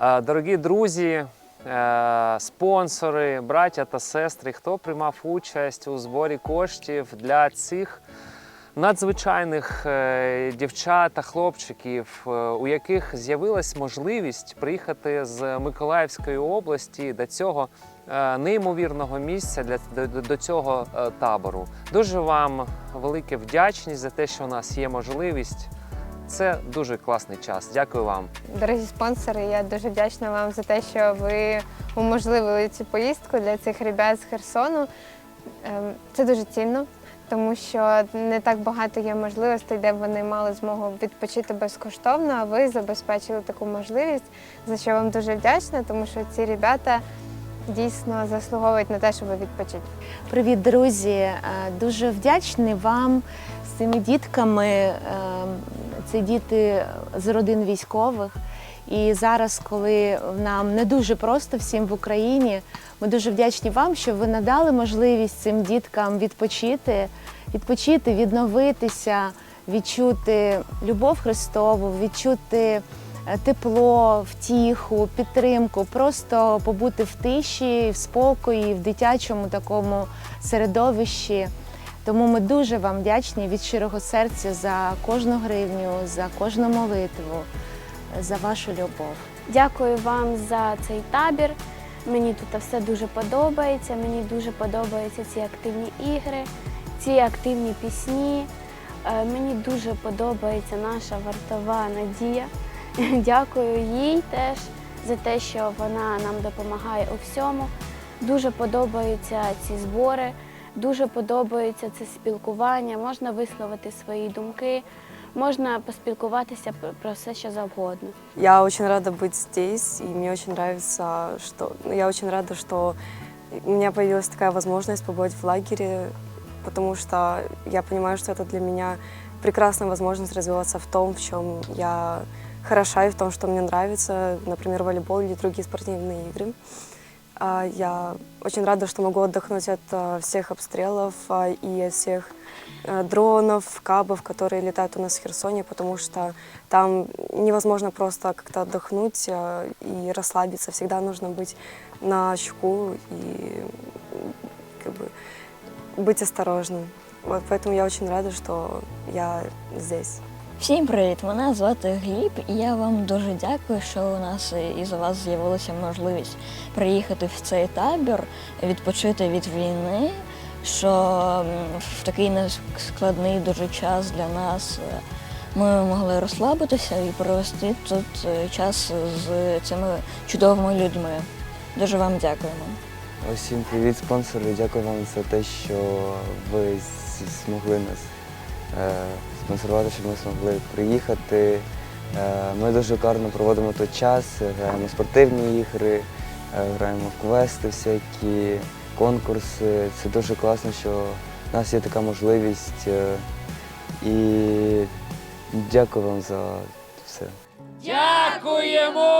Дорогі друзі, е, спонсори, браття та сестри, хто приймав участь у зборі коштів для цих надзвичайних е, дівчат та хлопчиків, е, у яких з'явилась можливість приїхати з Миколаївської області до цього неймовірного місця для до, цього табору. Дуже вам велике вдячність за те, що у нас є можливість. Це дуже класний час. Дякую вам. Дорогі спонсори, я дуже вдячна вам за те, що ви уможливили цю поїздку для цих ребят з Херсону. Ем, Це дуже цінно, тому що не так багато є можливостей, де б вони мали змогу відпочити безкоштовно, а ви забезпечили таку можливість, за що вам дуже вдячна, тому що ці ребята дійсно заслуговують на те, щоб відпочити. Привіт, друзі! Е, Дуже вдячний вам з цими дітками. Це діти з родин військових. І зараз, коли нам не дуже просто всім в Україні, ми дуже вдячні вам, що ви надали можливість цим діткам відпочити, відпочити, відновитися, відчути любов Христову, відчути е, тепло, втіху, підтримку, просто побути в тиші, в спокої, в дитячому такому середовищі. Тому ми дуже вам вдячні від щирого серця за кожну гривню, за кожну молитву, за вашу любов. Дякую вам за цей табір. Мені тут все дуже подобається. Мені дуже подобаються ці активні ігри, ці активні пісні. Е, Мені дуже подобається наша вартова Надія. Дякую їй теж за те, що вона нам допомагає у всьому. Дуже подобаються ці збори, дуже подобається це спілкування. Можна висловити свої думки, можна поспілкуватися про- про все, що завгодно. Я очень рада быть здесь, и мне очень нравится, что... ну, Я очень рада, что у меня появилась такая возможность побывать в лагере, потому что я понимаю, что это для меня прекрасная возможность развиваться в том, в чем я хороша и в том, что мне нравится, например, волейбол или другие спортивные игры. А, Я очень рада, что могу отдохнуть от а, всех обстрелов а, и от всех а, дронов, кабов, которые летают у нас в Херсоне, потому что там невозможно просто как-то отдохнуть а, и расслабиться. Всегда нужно быть на щеку и м, как бы быть осторожным. Вот поэтому я очень рада, что я здесь. Всім привіт! Мене звати Гліб, і я вам дуже дякую, що у нас із вас з'явилася можливість приїхати в цей табір, відпочити від війни, що в такий нескладний дуже час для нас е, ми могли розслабитися і провести тут е, час з цими чудовими людьми. Дуже вам дякуємо. Усім привіт, спонсори. Дякую вам за те, що ви змогли нас спонсорувати, щоб ми змогли приїхати. Е, ми дуже гарно проводимо тут час, граємо спортивні ігри, е, граємо в квести всякі, конкурси. Це дуже класно, що в нас є така можливість. е, і дякую вам за все. Дякуємо!